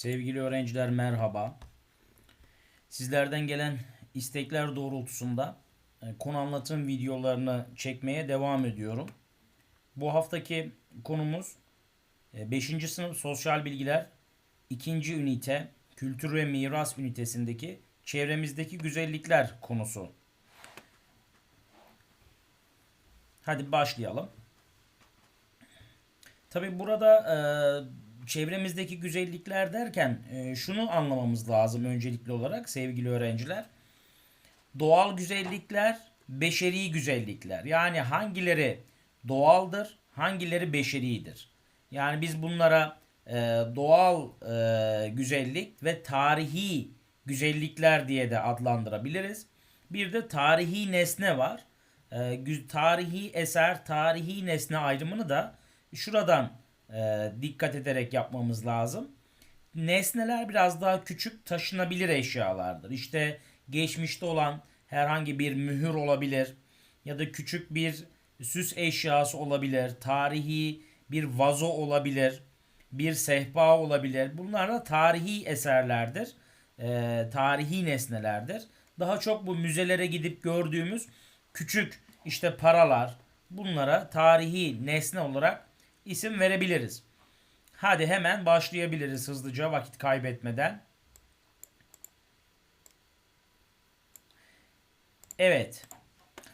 Sevgili öğrenciler merhaba. Sizlerden gelen istekler doğrultusunda e, konu anlatım videolarını çekmeye devam ediyorum. Bu haftaki konumuz 5. sınıf sosyal bilgiler 2. ünite kültür ve miras ünitesindeki çevremizdeki güzellikler konusu. Hadi başlayalım. Tabi burada e, çevremizdeki güzellikler derken e, şunu anlamamız lazım öncelikli olarak sevgili öğrenciler. Doğal güzellikler, beşeri güzellikler. Yani hangileri doğaldır, hangileri beşeridir. Yani biz bunlara e, doğal e, güzellik ve tarihi güzellikler diye de adlandırabiliriz. Bir de tarihi nesne var. E, tarihi eser, tarihi nesne ayrımını da şuradan e, dikkat ederek yapmamız lazım. Nesneler biraz daha küçük taşınabilir eşyalardır. İşte geçmişte olan herhangi bir mühür olabilir ya da küçük bir süs eşyası olabilir, tarihi bir vazo olabilir, bir sehpa olabilir. Bunlar da tarihi eserlerdir, e, tarihi nesnelerdir. Daha çok bu müzelere gidip gördüğümüz küçük işte paralar bunlara tarihi nesne olarak isim verebiliriz. Hadi hemen başlayabiliriz hızlıca vakit kaybetmeden. Evet.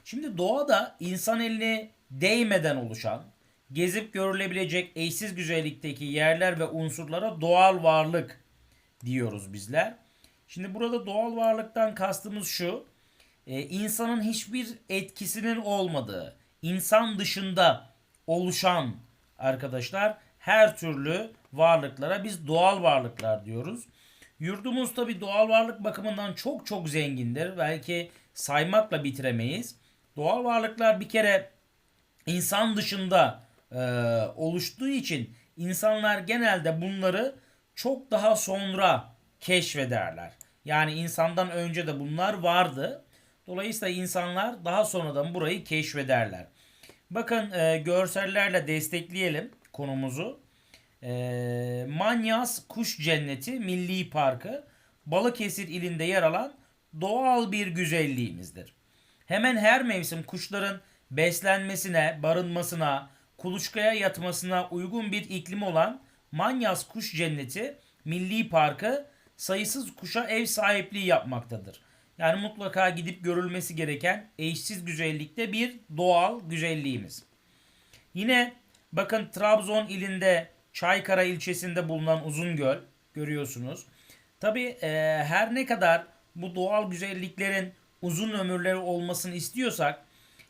Şimdi doğada insan eline değmeden oluşan, gezip görülebilecek eşsiz güzellikteki yerler ve unsurlara doğal varlık diyoruz bizler. Şimdi burada doğal varlıktan kastımız şu. E, insanın hiçbir etkisinin olmadığı, insan dışında oluşan arkadaşlar her türlü varlıklara biz doğal varlıklar diyoruz. Yurdumuz tabi doğal varlık bakımından çok çok zengindir. Belki saymakla bitiremeyiz. Doğal varlıklar bir kere insan dışında e, oluştuğu için insanlar genelde bunları çok daha sonra keşfederler. Yani insandan önce de bunlar vardı. Dolayısıyla insanlar daha sonradan burayı keşfederler. Bakın e, görsellerle destekleyelim konumuzu. E, Manyas Kuş Cenneti Milli Parkı Balıkesir ilinde yer alan doğal bir güzelliğimizdir. Hemen her mevsim kuşların beslenmesine, barınmasına, kuluçkaya yatmasına uygun bir iklim olan Manyas Kuş Cenneti Milli Parkı sayısız kuşa ev sahipliği yapmaktadır. Yani mutlaka gidip görülmesi gereken eşsiz güzellikte bir doğal güzelliğimiz. Yine bakın Trabzon ilinde Çaykara ilçesinde bulunan Uzungöl görüyorsunuz. Tabi e, her ne kadar bu doğal güzelliklerin uzun ömürleri olmasını istiyorsak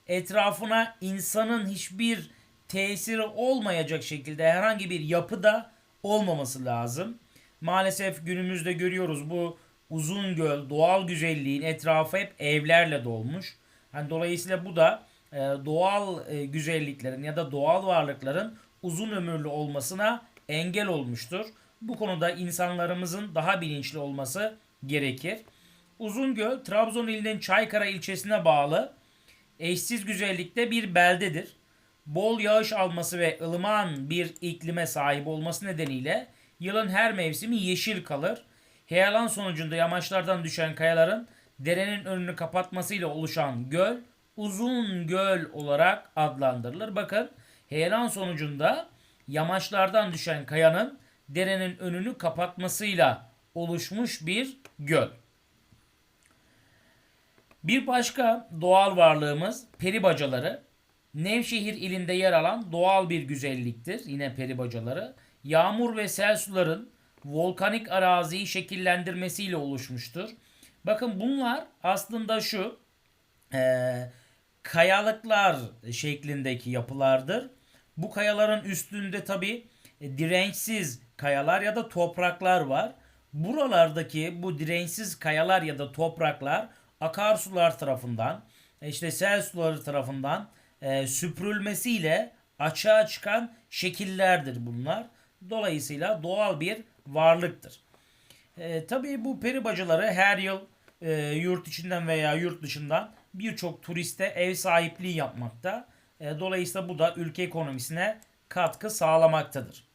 etrafına insanın hiçbir tesiri olmayacak şekilde herhangi bir yapıda olmaması lazım. Maalesef günümüzde görüyoruz bu uzun göl, doğal güzelliğin etrafı hep evlerle dolmuş. Yani dolayısıyla bu da e, doğal e, güzelliklerin ya da doğal varlıkların uzun ömürlü olmasına engel olmuştur. Bu konuda insanlarımızın daha bilinçli olması gerekir. Uzungöl, Trabzon ilinin Çaykara ilçesine bağlı eşsiz güzellikte bir beldedir. Bol yağış alması ve ılıman bir iklime sahip olması nedeniyle yılın her mevsimi yeşil kalır. Heyelan sonucunda yamaçlardan düşen kayaların derenin önünü kapatmasıyla oluşan göl uzun göl olarak adlandırılır. Bakın heyelan sonucunda yamaçlardan düşen kayanın derenin önünü kapatmasıyla oluşmuş bir göl. Bir başka doğal varlığımız peri bacaları. Nevşehir ilinde yer alan doğal bir güzelliktir. Yine peri bacaları. Yağmur ve sel suların volkanik araziyi şekillendirmesiyle oluşmuştur. Bakın bunlar aslında şu e, kayalıklar şeklindeki yapılardır. Bu kayaların üstünde tabi e, dirençsiz kayalar ya da topraklar var. Buralardaki bu dirençsiz kayalar ya da topraklar akarsular tarafından e, işte sel suları tarafından e, süpürülmesiyle açığa çıkan şekillerdir bunlar. Dolayısıyla doğal bir varlıktır. E, tabii bu peri bacaları her yıl e, yurt içinden veya yurt dışından birçok turiste ev sahipliği yapmakta. E, dolayısıyla bu da ülke ekonomisine katkı sağlamaktadır.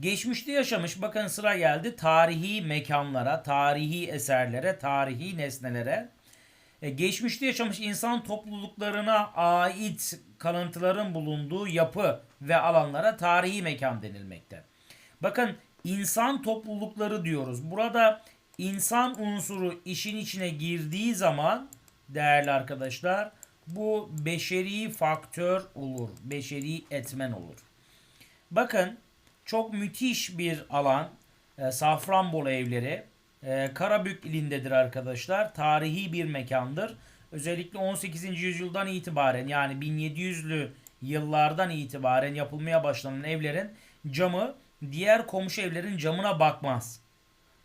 Geçmişte yaşamış bakın sıra geldi tarihi mekanlara, tarihi eserlere, tarihi nesnelere. E, geçmişte yaşamış insan topluluklarına ait kalıntıların bulunduğu yapı ve alanlara tarihi mekan denilmekte. Bakın insan toplulukları diyoruz. Burada insan unsuru işin içine girdiği zaman değerli arkadaşlar bu beşeri faktör olur. Beşeri etmen olur. Bakın çok müthiş bir alan. E, Safranbolu evleri. E, Karabük ilindedir arkadaşlar. Tarihi bir mekandır. Özellikle 18. yüzyıldan itibaren yani 1700'lü yıllardan itibaren yapılmaya başlanan evlerin camı diğer komşu evlerin camına bakmaz.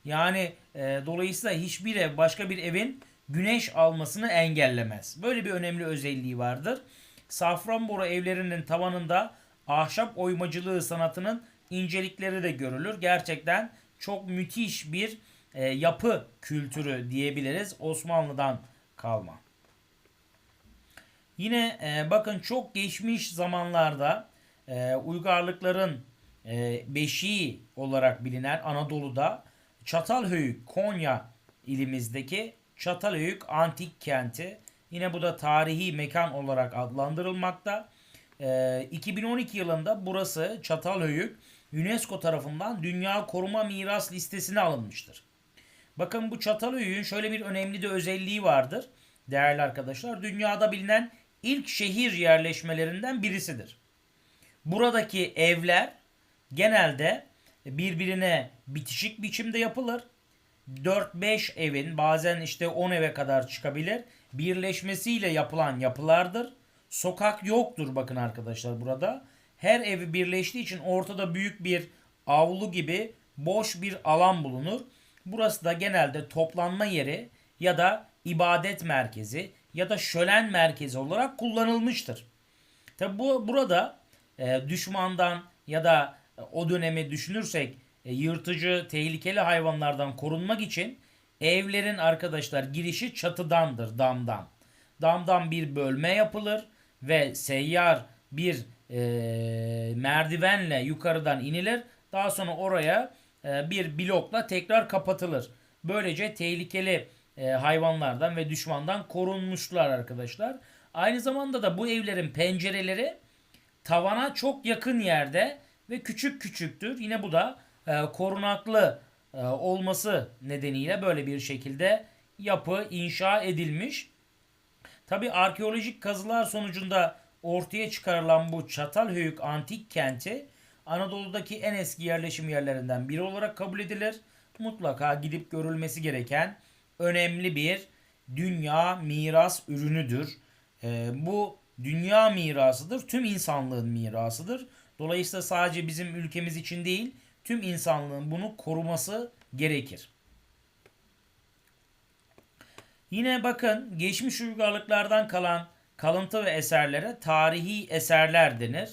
Yani e, dolayısıyla hiçbir ev başka bir evin güneş almasını engellemez. Böyle bir önemli özelliği vardır. Safranbolu evlerinin tavanında ahşap oymacılığı sanatının incelikleri de görülür. Gerçekten çok müthiş bir e, yapı kültürü diyebiliriz Osmanlı'dan kalma. Yine e, bakın çok geçmiş zamanlarda e, uygarlıkların e, beşiği olarak bilinen Anadolu'da Çatalhöyük, Konya ilimizdeki Çatalhöyük antik kenti. Yine bu da tarihi mekan olarak adlandırılmakta. E, 2012 yılında burası Çatalhöyük UNESCO tarafından Dünya Koruma Miras listesine alınmıştır. Bakın bu Çatalhöyük'ün şöyle bir önemli de özelliği vardır. Değerli arkadaşlar, dünyada bilinen ilk şehir yerleşmelerinden birisidir. Buradaki evler genelde birbirine bitişik biçimde yapılır. 4-5 evin bazen işte 10 eve kadar çıkabilir. Birleşmesiyle yapılan yapılardır. Sokak yoktur bakın arkadaşlar burada. Her evi birleştiği için ortada büyük bir avlu gibi boş bir alan bulunur. Burası da genelde toplanma yeri ya da ibadet merkezi ya da şölen merkezi olarak kullanılmıştır. Tabi bu burada e, düşmandan ya da o dönemi düşünürsek e, yırtıcı, tehlikeli hayvanlardan korunmak için evlerin arkadaşlar girişi çatıdandır, damdan. Damdan bir bölme yapılır ve seyyar bir e, merdivenle yukarıdan inilir. Daha sonra oraya e, bir blokla tekrar kapatılır. Böylece tehlikeli e, hayvanlardan ve düşmandan korunmuşlar arkadaşlar. Aynı zamanda da bu evlerin pencereleri tavana çok yakın yerde ve küçük küçüktür. Yine bu da e, korunaklı e, olması nedeniyle böyle bir şekilde yapı inşa edilmiş. Tabi arkeolojik kazılar sonucunda ortaya çıkarılan bu Çatalhöyük antik kenti Anadolu'daki en eski yerleşim yerlerinden biri olarak kabul edilir. Mutlaka gidip görülmesi gereken önemli bir dünya miras ürünüdür. Ee, bu dünya mirasıdır, tüm insanlığın mirasıdır. Dolayısıyla sadece bizim ülkemiz için değil, tüm insanlığın bunu koruması gerekir. Yine bakın geçmiş uygarlıklardan kalan kalıntı ve eserlere tarihi eserler denir.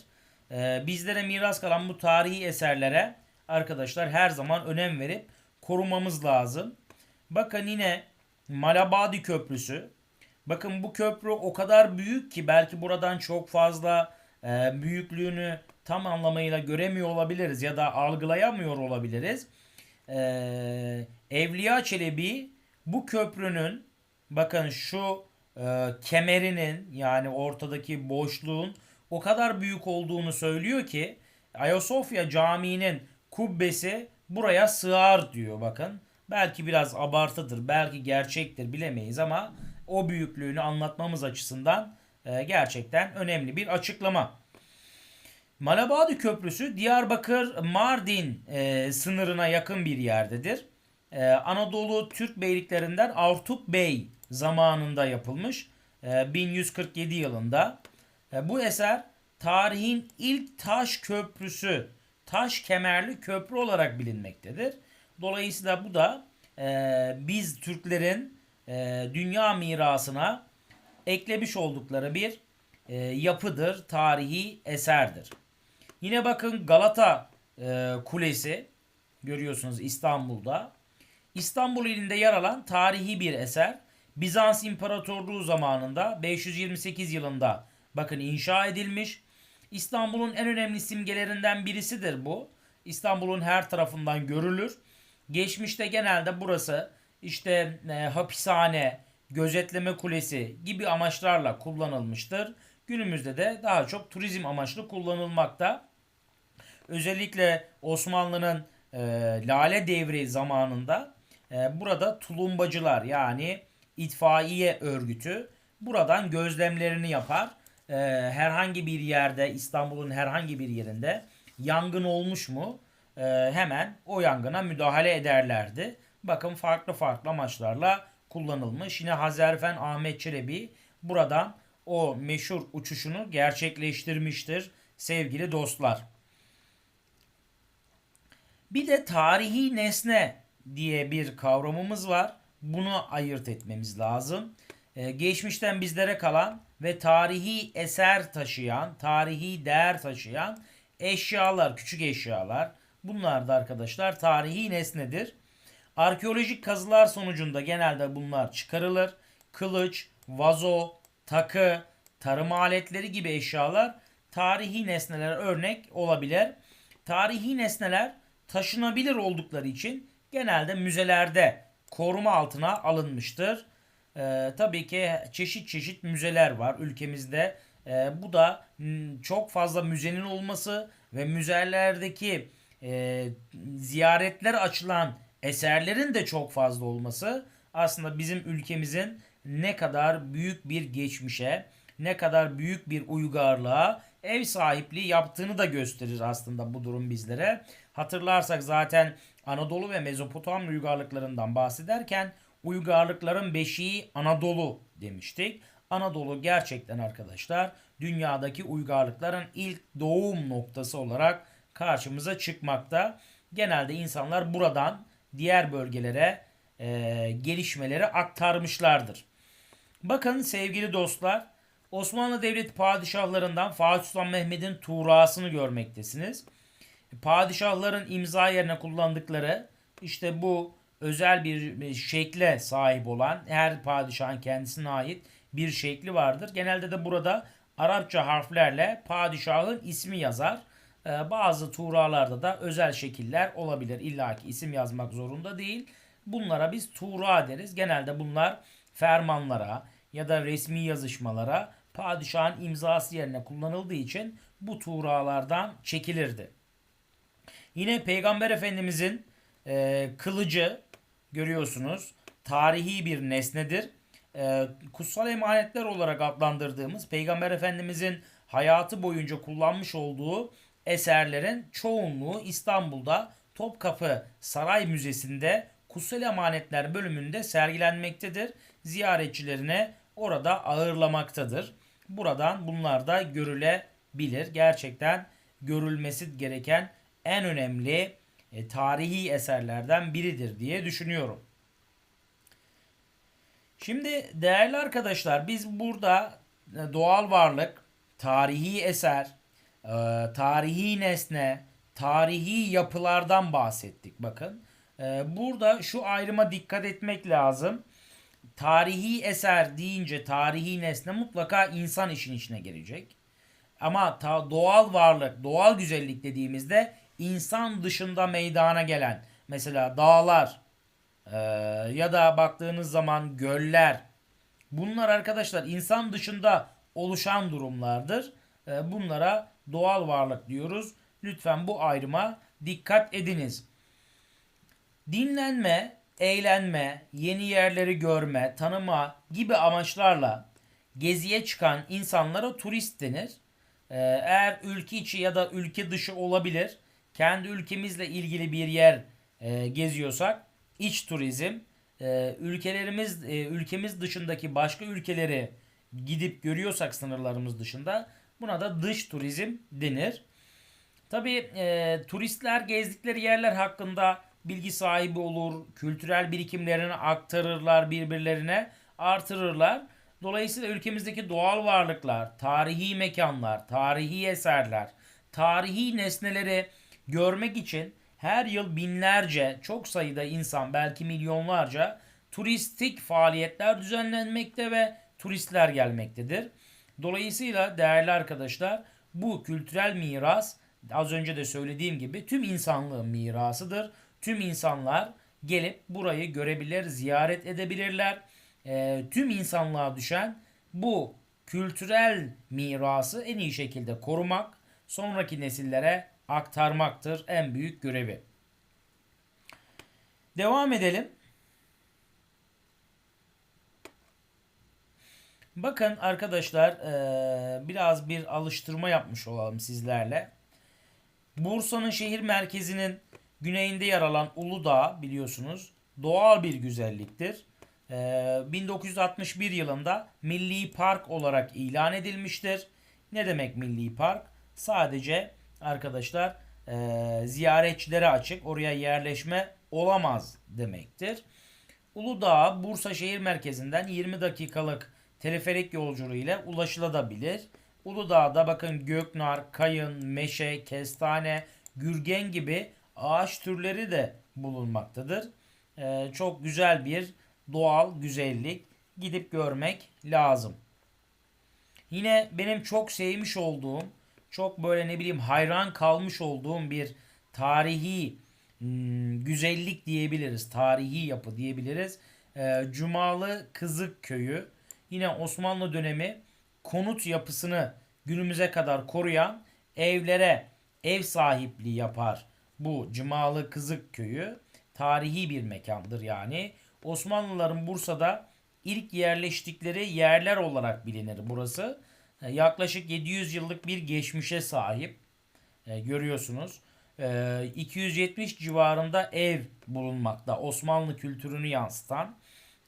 Ee, bizlere miras kalan bu tarihi eserlere arkadaşlar her zaman önem verip korumamız lazım. Bakın yine Malabadi Köprüsü. Bakın bu köprü o kadar büyük ki belki buradan çok fazla e, büyüklüğünü tam anlamıyla göremiyor olabiliriz ya da algılayamıyor olabiliriz. E, Evliya Çelebi bu köprünün bakın şu e, kemerinin yani ortadaki boşluğun o kadar büyük olduğunu söylüyor ki Ayasofya Camii'nin kubbesi buraya sığar diyor bakın. Belki biraz abartıdır, belki gerçektir bilemeyiz ama o büyüklüğünü anlatmamız açısından e, gerçekten önemli bir açıklama. Malabadi Köprüsü Diyarbakır Mardin e, sınırına yakın bir yerdedir. E, Anadolu Türk beyliklerinden Artuk Bey zamanında yapılmış. E, 1147 yılında. E, bu eser tarihin ilk taş köprüsü, taş kemerli köprü olarak bilinmektedir. Dolayısıyla bu da e, biz Türklerin e, dünya mirasına eklemiş oldukları bir e, yapıdır, tarihi eserdir. Yine bakın Galata e, Kulesi görüyorsunuz İstanbul'da. İstanbul ilinde yer alan tarihi bir eser. Bizans İmparatorluğu zamanında 528 yılında bakın inşa edilmiş. İstanbul'un en önemli simgelerinden birisidir bu. İstanbul'un her tarafından görülür. Geçmişte genelde burası işte e, hapishane, gözetleme kulesi gibi amaçlarla kullanılmıştır. Günümüzde de daha çok turizm amaçlı kullanılmakta. Özellikle Osmanlı'nın e, Lale Devri zamanında e, burada tulumbacılar yani itfaiye örgütü buradan gözlemlerini yapar. E, herhangi bir yerde İstanbul'un herhangi bir yerinde yangın olmuş mu hemen o yangına müdahale ederlerdi. Bakın farklı farklı amaçlarla kullanılmış. Yine Hazerfen Ahmet Çelebi buradan o meşhur uçuşunu gerçekleştirmiştir sevgili dostlar. Bir de tarihi nesne diye bir kavramımız var. Bunu ayırt etmemiz lazım. Ee, geçmişten bizlere kalan ve tarihi eser taşıyan, tarihi değer taşıyan eşyalar, küçük eşyalar. Bunlar da arkadaşlar tarihi nesnedir. Arkeolojik kazılar sonucunda genelde bunlar çıkarılır. Kılıç, vazo, takı, tarım aletleri gibi eşyalar tarihi nesneler örnek olabilir. Tarihi nesneler taşınabilir oldukları için genelde müzelerde koruma altına alınmıştır. Ee, tabii ki çeşit çeşit müzeler var ülkemizde. Ee, bu da çok fazla müzenin olması ve müzelerdeki e, ziyaretler açılan eserlerin de çok fazla olması aslında bizim ülkemizin ne kadar büyük bir geçmişe, ne kadar büyük bir uygarlığa ev sahipliği yaptığını da gösterir aslında bu durum bizlere. Hatırlarsak zaten Anadolu ve Mezopotamya uygarlıklarından bahsederken uygarlıkların beşiği Anadolu demiştik. Anadolu gerçekten arkadaşlar dünyadaki uygarlıkların ilk doğum noktası olarak karşımıza çıkmakta. Genelde insanlar buradan diğer bölgelere e, gelişmeleri aktarmışlardır. Bakın sevgili dostlar Osmanlı Devleti padişahlarından Fatih Sultan Mehmet'in tuğrasını görmektesiniz. Padişahların imza yerine kullandıkları işte bu özel bir şekle sahip olan her padişahın kendisine ait bir şekli vardır. Genelde de burada Arapça harflerle padişahın ismi yazar. Ee, bazı tuğralarda da özel şekiller olabilir. İlla ki isim yazmak zorunda değil. Bunlara biz tuğra deriz. Genelde bunlar fermanlara ya da resmi yazışmalara padişahın imzası yerine kullanıldığı için bu tuğralardan çekilirdi. Yine Peygamber Efendimizin e, kılıcı görüyorsunuz tarihi bir nesnedir. E, kutsal emanetler olarak adlandırdığımız Peygamber Efendimizin hayatı boyunca kullanmış olduğu eserlerin çoğunluğu İstanbul'da Topkapı Saray Müzesi'nde Kutsal Emanetler bölümünde sergilenmektedir. Ziyaretçilerine orada ağırlamaktadır. Buradan bunlar da görülebilir. Gerçekten görülmesi gereken en önemli e, tarihi eserlerden biridir diye düşünüyorum. Şimdi değerli arkadaşlar biz burada e, doğal varlık, tarihi eser, tarihi nesne, tarihi yapılardan bahsettik bakın. E, burada şu ayrıma dikkat etmek lazım. Tarihi eser deyince tarihi nesne mutlaka insan işin içine gelecek. Ama ta doğal varlık, doğal güzellik dediğimizde insan dışında meydana gelen mesela dağlar e, ya da baktığınız zaman göller bunlar arkadaşlar insan dışında oluşan durumlardır. E, bunlara doğal varlık diyoruz. Lütfen bu ayrıma dikkat ediniz. Dinlenme, eğlenme, yeni yerleri görme, tanıma gibi amaçlarla geziye çıkan insanlara turist denir. Ee, eğer ülke içi ya da ülke dışı olabilir. Kendi ülkemizle ilgili bir yer e, geziyorsak iç turizm. E, ülkelerimiz e, ülkemiz dışındaki başka ülkeleri gidip görüyorsak sınırlarımız dışında buna da dış turizm denir. Tabi e, turistler gezdikleri yerler hakkında bilgi sahibi olur, kültürel birikimlerini aktarırlar birbirlerine, artırırlar. Dolayısıyla ülkemizdeki doğal varlıklar, tarihi mekanlar, tarihi eserler, tarihi nesneleri görmek için her yıl binlerce, çok sayıda insan, belki milyonlarca turistik faaliyetler düzenlenmekte ve turistler gelmektedir. Dolayısıyla değerli arkadaşlar bu kültürel miras az önce de söylediğim gibi tüm insanlığın mirasıdır. Tüm insanlar gelip burayı görebilir, ziyaret edebilirler. E, tüm insanlığa düşen bu kültürel mirası en iyi şekilde korumak, sonraki nesillere aktarmaktır en büyük görevi. Devam edelim. Bakın arkadaşlar eee, biraz bir alıştırma yapmış olalım sizlerle. Bursa'nın şehir merkezinin güneyinde yer alan Uludağ biliyorsunuz doğal bir güzelliktir. Eee, 1961 yılında Milli Park olarak ilan edilmiştir. Ne demek Milli Park? Sadece arkadaşlar eee, ziyaretçilere açık oraya yerleşme olamaz demektir. Uludağ Bursa şehir merkezinden 20 dakikalık teleferik yolculuğu ile ulaşılabilir. Uludağ'da bakın göknar, kayın, meşe, kestane, gürgen gibi ağaç türleri de bulunmaktadır. Ee, çok güzel bir doğal güzellik gidip görmek lazım. Yine benim çok sevmiş olduğum, çok böyle ne bileyim hayran kalmış olduğum bir tarihi hmm, güzellik diyebiliriz. Tarihi yapı diyebiliriz. Ee, Cumalı Kızık Köyü. Yine Osmanlı dönemi konut yapısını günümüze kadar koruyan evlere ev sahipliği yapar. Bu Cumalı Kızık Köyü tarihi bir mekandır yani. Osmanlıların Bursa'da ilk yerleştikleri yerler olarak bilinir burası. E, Yaklaşık 700 yıllık bir geçmişe sahip. E, görüyorsunuz. E, 270 civarında ev bulunmakta. Osmanlı kültürünü yansıtan.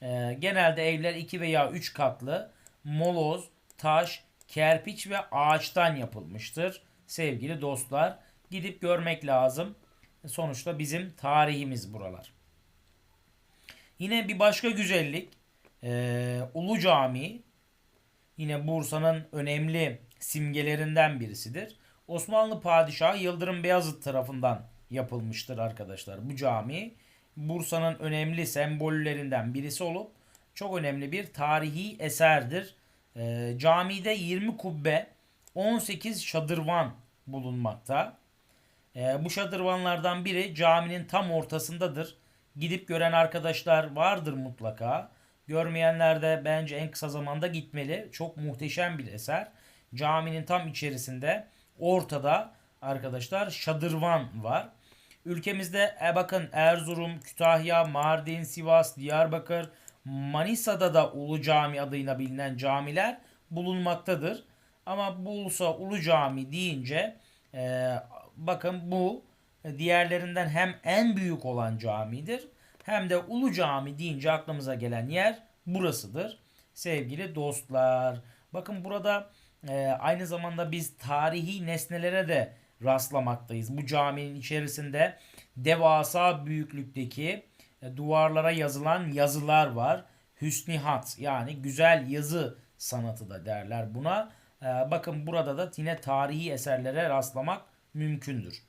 E, genelde evler 2 veya 3 katlı. Moloz, taş, kerpiç ve ağaçtan yapılmıştır. Sevgili dostlar gidip görmek lazım. Sonuçta bizim tarihimiz buralar. Yine bir başka güzellik e, Ulu Cami yine Bursa'nın önemli simgelerinden birisidir. Osmanlı Padişahı Yıldırım Beyazıt tarafından yapılmıştır arkadaşlar. Bu cami Bursa'nın önemli sembollerinden birisi olup çok önemli bir tarihi eserdir. E, camide 20 kubbe 18 şadırvan bulunmakta. E, bu şadırvanlardan biri caminin tam ortasındadır. Gidip gören arkadaşlar vardır mutlaka. Görmeyenler de bence en kısa zamanda gitmeli. Çok muhteşem bir eser. Caminin tam içerisinde ortada arkadaşlar şadırvan var. Ülkemizde e bakın Erzurum, Kütahya, Mardin, Sivas, Diyarbakır, Manisa'da da Ulu Cami adıyla bilinen camiler bulunmaktadır. Ama Bursa Ulu Cami deyince e, bakın bu diğerlerinden hem en büyük olan camidir hem de Ulu Cami deyince aklımıza gelen yer burasıdır. Sevgili dostlar. Bakın burada e, aynı zamanda biz tarihi nesnelere de rastlamaktayız. Bu caminin içerisinde devasa büyüklükteki e, duvarlara yazılan yazılar var. Hüsnihat yani güzel yazı sanatı da derler buna. E, bakın burada da yine tarihi eserlere rastlamak mümkündür.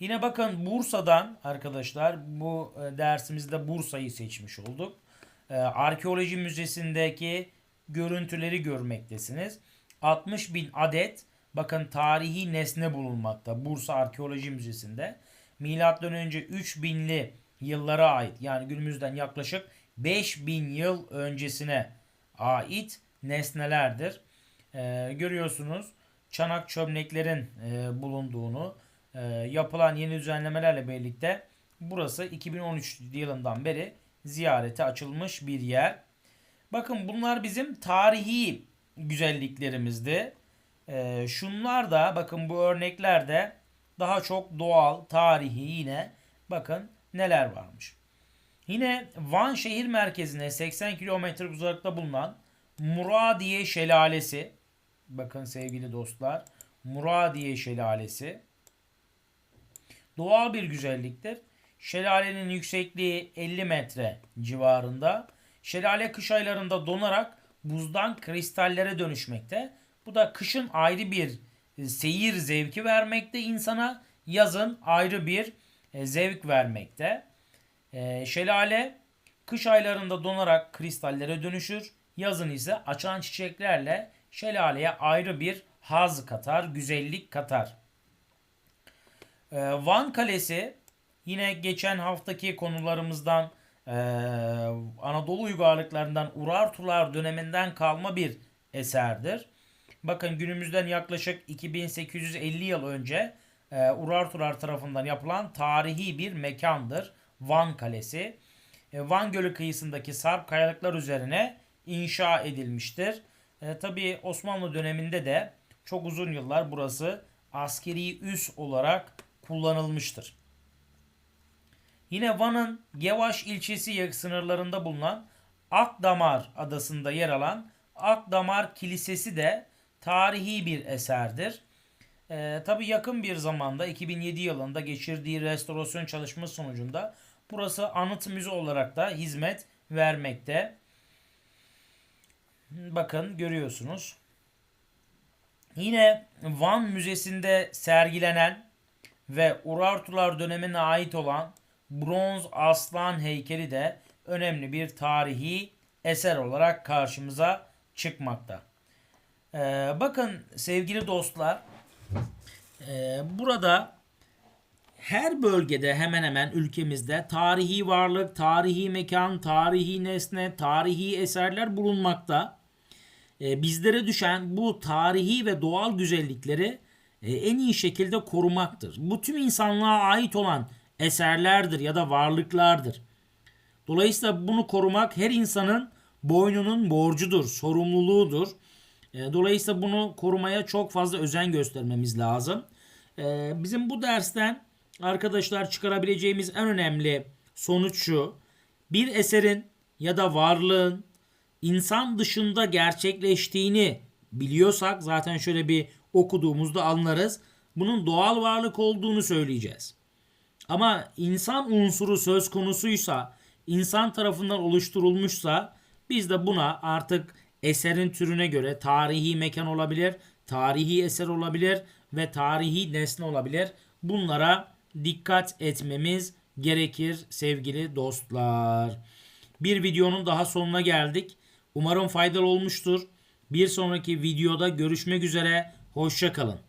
Yine bakın Bursa'dan arkadaşlar bu e, dersimizde Bursa'yı seçmiş olduk. Arkeoloji Müzesi'ndeki görüntüleri görmektesiniz. 60 bin adet bakın tarihi nesne bulunmakta Bursa Arkeoloji Müzesi'nde. Milattan önce 3000'li yıllara ait yani günümüzden yaklaşık 5000 yıl öncesine ait nesnelerdir. E, görüyorsunuz çanak çömleklerin e, bulunduğunu e, yapılan yeni düzenlemelerle birlikte burası 2013 yılından beri ziyarete açılmış bir yer. Bakın bunlar bizim tarihi güzelliklerimizdi. E, şunlar da bakın bu örneklerde daha çok doğal, tarihi yine bakın neler varmış. Yine Van şehir merkezine 80 kilometre uzaklıkta bulunan Muradiye Şelalesi. Bakın sevgili dostlar. Muradiye Şelalesi. Doğal bir güzelliktir. Şelalenin yüksekliği 50 metre civarında. Şelale kış aylarında donarak buzdan kristallere dönüşmekte. Bu da kışın ayrı bir e, seyir zevki vermekte insana, yazın ayrı bir e, zevk vermekte. E, şelale kış aylarında donarak kristallere dönüşür. Yazın ise açan çiçeklerle şelaleye ayrı bir haz katar, güzellik katar. Van Kalesi yine geçen haftaki konularımızdan Anadolu uygarlıklarından Urartular döneminden kalma bir eserdir. Bakın günümüzden yaklaşık 2850 yıl önce e, Urartular tarafından yapılan tarihi bir mekandır. Van Kalesi. E, Van Gölü kıyısındaki sarp kayalıklar üzerine inşa edilmiştir. E, Tabi Osmanlı döneminde de çok uzun yıllar burası askeri üs olarak kullanılmıştır. Yine Van'ın Gevaş ilçesi sınırlarında bulunan Akdamar adasında yer alan Akdamar Kilisesi de tarihi bir eserdir. Ee, Tabi yakın bir zamanda 2007 yılında geçirdiği restorasyon çalışması sonucunda burası anıt müze olarak da hizmet vermekte. Bakın görüyorsunuz. Yine Van Müzesi'nde sergilenen ve Urartular dönemine ait olan bronz aslan heykeli de önemli bir tarihi eser olarak karşımıza çıkmakta. Ee, bakın sevgili dostlar e, burada her bölgede hemen hemen ülkemizde tarihi varlık, tarihi mekan, tarihi nesne, tarihi eserler bulunmakta. E, bizlere düşen bu tarihi ve doğal güzellikleri e, en iyi şekilde korumaktır. Bu tüm insanlığa ait olan eserlerdir ya da varlıklardır. Dolayısıyla bunu korumak her insanın boynunun borcudur, sorumluluğudur. E, Dolayısıyla bunu korumaya çok fazla özen göstermemiz lazım. E, Bizim bu dersten arkadaşlar çıkarabileceğimiz en önemli sonuç şu. Bir eserin ya da varlığın insan dışında gerçekleştiğini biliyorsak zaten şöyle bir okuduğumuzda anlarız. Bunun doğal varlık olduğunu söyleyeceğiz. Ama insan unsuru söz konusuysa, insan tarafından oluşturulmuşsa biz de buna artık eserin türüne göre tarihi mekan olabilir, tarihi eser olabilir ve tarihi nesne olabilir. Bunlara dikkat etmemiz gerekir sevgili dostlar. Bir videonun daha sonuna geldik. Umarım faydalı olmuştur. Bir sonraki videoda görüşmek üzere. Hoşçakalın.